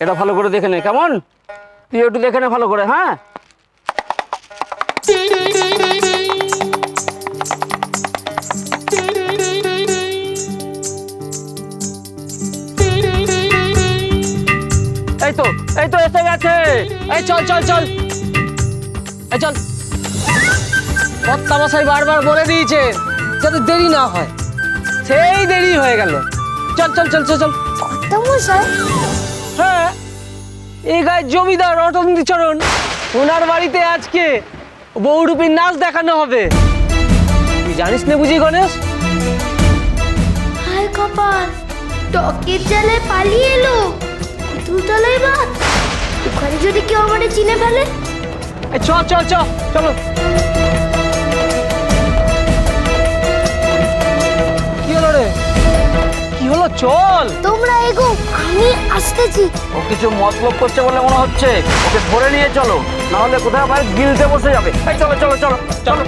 এটা ভালো করে দেখে নে, কেমন? তুই একটু দেখে নে ভালো করে হ্যাঁ? এই তো এই তো এসে গেছে। এই চল চল চল। এই চল। কর্তামশাই বারবার বলে দিয়েছে যাতে দেরি না হয়। সেই দেরি হয়ে গেল। চল চল চল চল চল। হ্যাঁ এই গায়ে জমিদার অটন্তি চরণ ওনার বাড়িতে আজকে বহুরূপীর নাচ দেখানো হবে। তুই জানিস না বুঝি গণেশ? হায় কপাল টকের জালে পালিয়ে এলো। দুতলায় বাস ওখানে যদি কেউ আমারে চিনে ফেলে? চ চ চ চলো। কি হলো রে? কি হলো? চল। তোমরা এগো আমি আসতেছি। ও কিছু মতলব করছে বলে মনে হচ্ছে। ওকে ধরে নিয়ে চলো। না হলে কোথাও আবার গিলতে বসে যাবে। এই চলো চলো চলো চলো।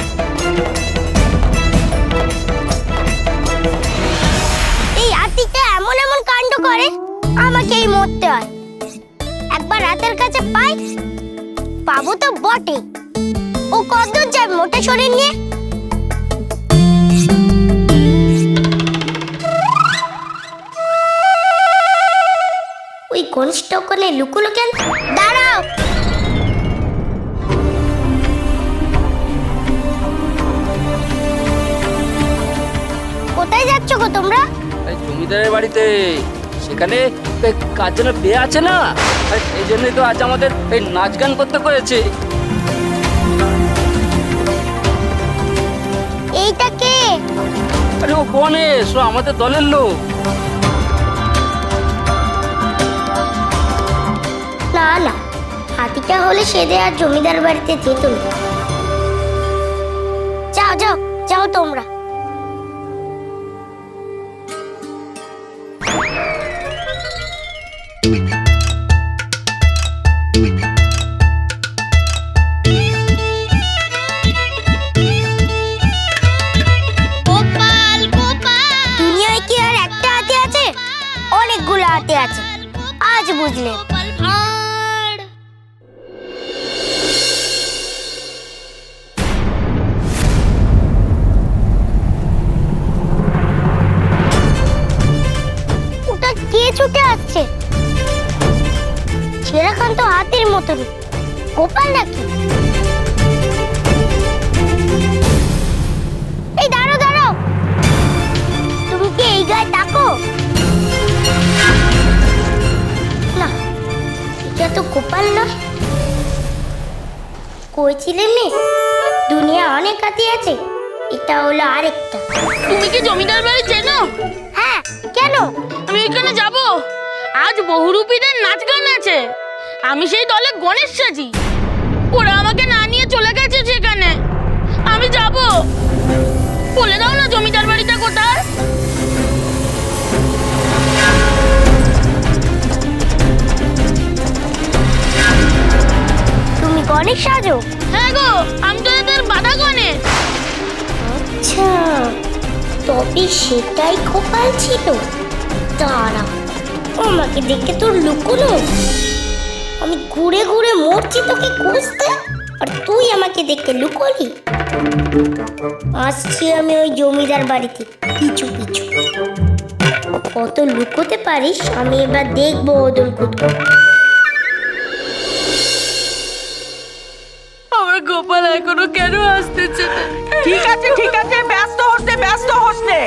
এই হাতিটা এমন এমন কাণ্ড করে আমাকেই মরতে হয়। একবার রাতের কাছে পাই পাবো তো বটে ও কতদূর যায় মোটা শরীর নিয়ে ওই কনিষ্ঠ কোলে লুকুলো কেন? দাঁড়াও! কোথায় যাচ্ছ গো তোমরা? এই জমিদারের বাড়িতে। সেখানে এই কাজ যেন বিয়ে আছে না? আর এই জন্যই তো আজ আমাদের এই নাচ গান করতে করেছে। এইটা কে? আরে ও গণেশ ও আমাদের দলের লোক। না না হাতিটা হলে সেদে আর জমিদার বাড়িতে যেত না। যাও যাও যাও তোমরা। তো হাতির মতন। গোপাল নাকি? এই দাঁড়াও দাঁড়াও। তুমি কি এই গায়ে ডাকো না এটা তো গোপাল না। কই ছিলে মেয়ে? দুনিয়া অনেক হাতি আছে এটা হলো আরেকটা। তুমি কি জমিদার বাড়ি চেনো? হ্যাঁ কেন? আমি এখানে যাব। আজ বহুরূপীদের নাচ গান আমি সেই দলে গণেশ সাজি। ওরা আমাকে না নিয়ে চলে গেছে সেখানে। আমি যাব। বলে দাও না জমিদার বাড়িটা কোথায়? তুমি গণেশ সাজো? হ্যাঁ গো আমি তো এদের বাধা গণেশ। আচ্ছা তবে সেটাই কপাল ছিল। দাঁড়া আমাকে দেখে তোর লুকোনো আমি ঘুরে ঘুরে মরছি তোকে খুঁজতে? আর তুই আমাকে দেখে লুকোলি? আসছি আমি ওই জমিদার বাড়িতে পিছু পিছু। কত লুকোতে পারিস আমি এবার দেখব ওদল কুদকো আমার গোপাল এখনও কেন আসতেছে ঠিক আছে ঠিক আছে ব্যস্ত হচ্ছে ব্যস্ত হচ্ছে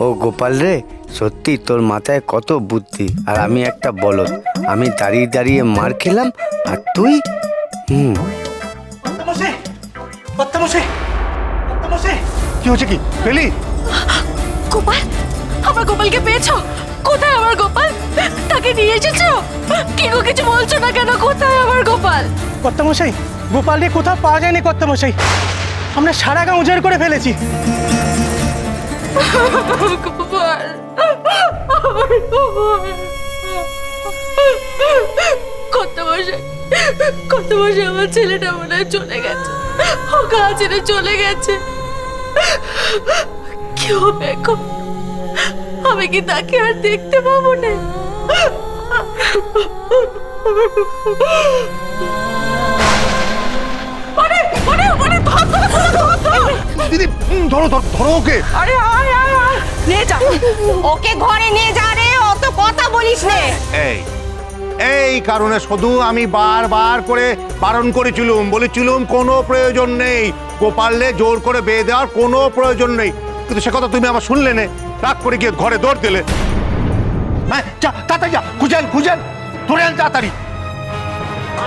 ও গোপাল রে সত্যি তোর মাথায় কত বুদ্ধি? আর আমি একটা বলদ। আমি দাঁড়িয়ে দাঁড়িয়ে মার খেলাম আর তুই? হুম। কি হচ্ছে কি? পেলি গোপাল আমার গোপালকে পেয়েছ? কোথায় আমার গোপাল? তাকে নিয়ে এসেছ? কি গো কিছু বলছো না কেন? কোথায় আমার গোপাল? কর্তামশাই গোপালকে কোথাও পাওয়া যায়নি কর্তামশাই আমরা সারা গাঁ উজাড় করে ফেলেছি। কত বসে আমার ছেলেটা মনে হয় চলে গেছে? ও গা ছেড়ে চলে গেছে। কি হবে এখন? আমি কি তাকে আর দেখতে পাবো না? দিদি ধরো ধরো ধরো ওকে। আরে আয় আয় আয়। নিয়ে যা। ওকে ঘরে নিয়ে যা রে অত কথা বলিস নে। এই এই কারণে শুধু আমি বারবার করে বারণ করেছিলুম বলেছিলুম কোনো প্রয়োজন নেই। গোপাললে জোর করে বেয়ে দেওয়ার কোনো প্রয়োজন নেই। কিন্তু সে কথা তুমি আমার শুনলে নে। রাগ করে গিয়ে ঘরে দৌড় দিলে। হ্যাঁ যা তাড়াতাড়ি যা। খুঁজেন খুঁজেন। ধরে আন তাড়াতাড়ি।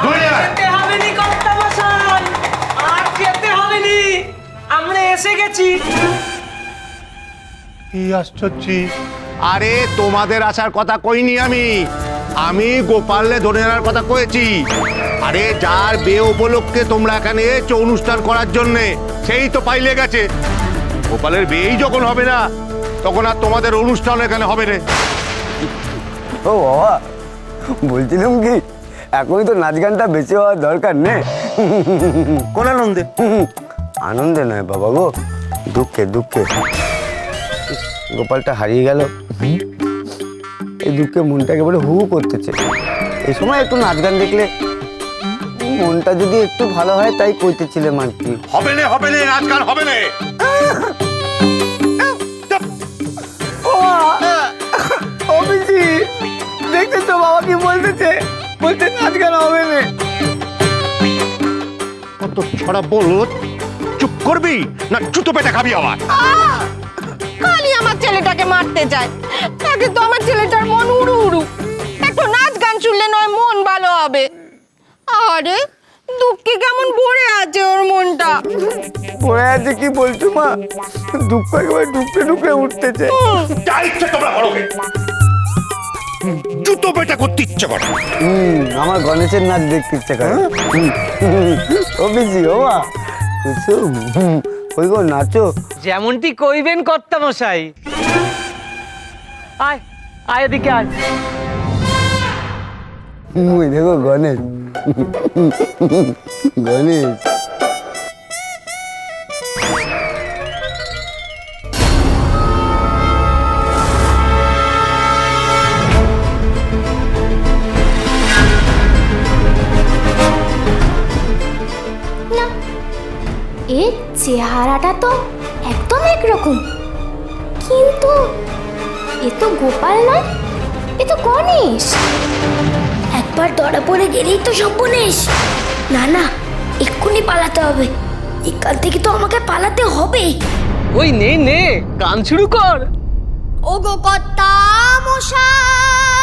ধরে হবে নি কর্তামশাই। আর যেতে হবে নি। আমরা এসে গেছি। কি আশ্চর্য। আরে তোমাদের আসার কথা কইনি আমি। আমি গোপাললে ধরে আনার কথা কয়েছি। আরে যার বে উপলক্ষে তোমরা এখানে এসছো অনুষ্ঠান করার জন্য সেই তো পাইলে গেছে। গোপালের বিয়েই যখন হবে না তখন আর তোমাদের অনুষ্ঠান এখানে হবে না। ও বাবা বলছিলাম কি এখনই তো নাচ গানটা বেঁচে হওয়ার দরকার নেই কোন আনন্দে? আনন্দে নয় বাবা গো দুঃখে দুঃখে। গোপালটা হারিয়ে গেল। এই দুঃখে মনটা একেবারে হু হু করতেছে এই সময় একটু নাচ গান দেখলে মনটা যদি একটু ভালো হয় তাই কইতেছিলাম আর কি। হবে না হবে না নাচ গান হবে না। অফিসি দেখতে তো বাবা কি বলতেছে? বলতে নাচ গান হবে না। কত ছড়া বলো চুপ করবি না জুতো পেটে খাবি আবার? খালি আমার ছেলেটাকে মারতে চায়। তাকে তো আমার ছেলেটার মন উড়ু উড়ু একটু নাচ গান শুনলে নয় মন ভালো হবে। আরে দুঃখে কেমন ভরে আছে ওর মনটা। পড়ে আছে কি বলছো মা? দুঃখ একেবারে ডুবতে ডুবতে উঠতেছে। যা ইচ্ছে তোমরা করো। জুতো পেটা করতে ইচ্ছে করে। হুম আমার গণেশের নাচ দেখতে ইচ্ছে করে। অফিসি ও মা। কুসুম হুম, কই গো নাচো। যেমনটি কইবেন কর্তামশাই। আয় আয় এদিকে আয় ওই দেখো গণেশ গণেশ না এর চেহারাটা তো একদম একরকম কিন্তু এ তো গোপাল নয় এ তো গণেশ। একবার ধরা পড়ে গেলেই তো সর্বনেশ। না না এক্ষুনি পালাতে হবে। এখান থেকে তো আমাকে পালাতে হবে। ওই নে নে গান শুরু কর। ও গো কর্তা মশাই।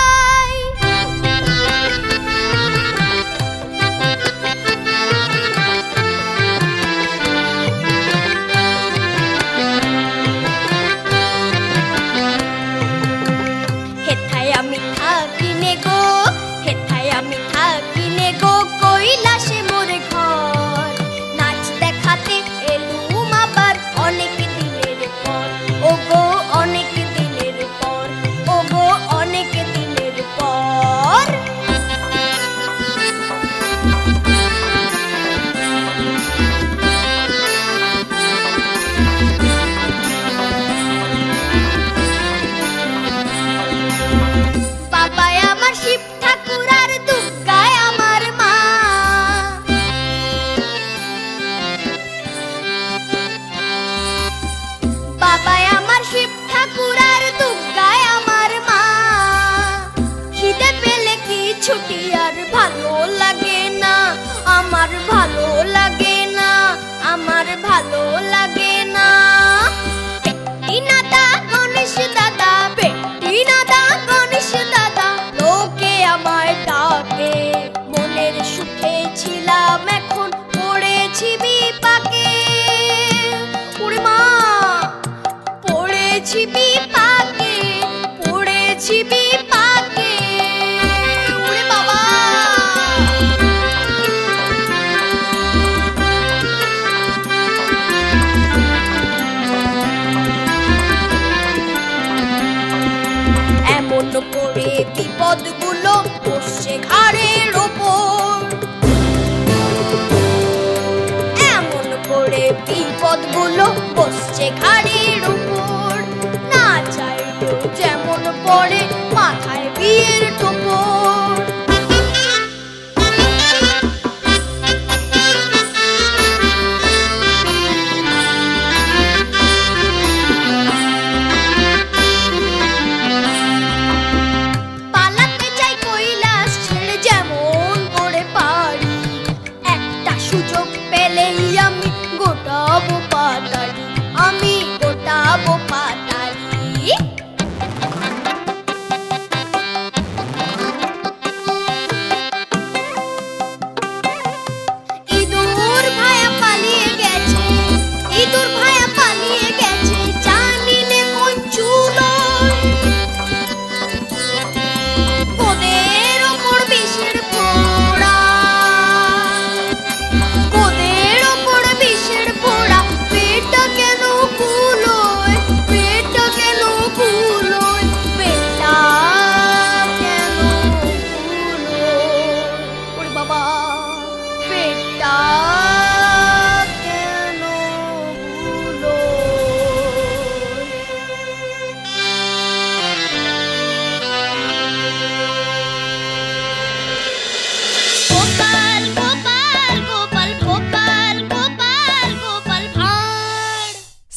Sweet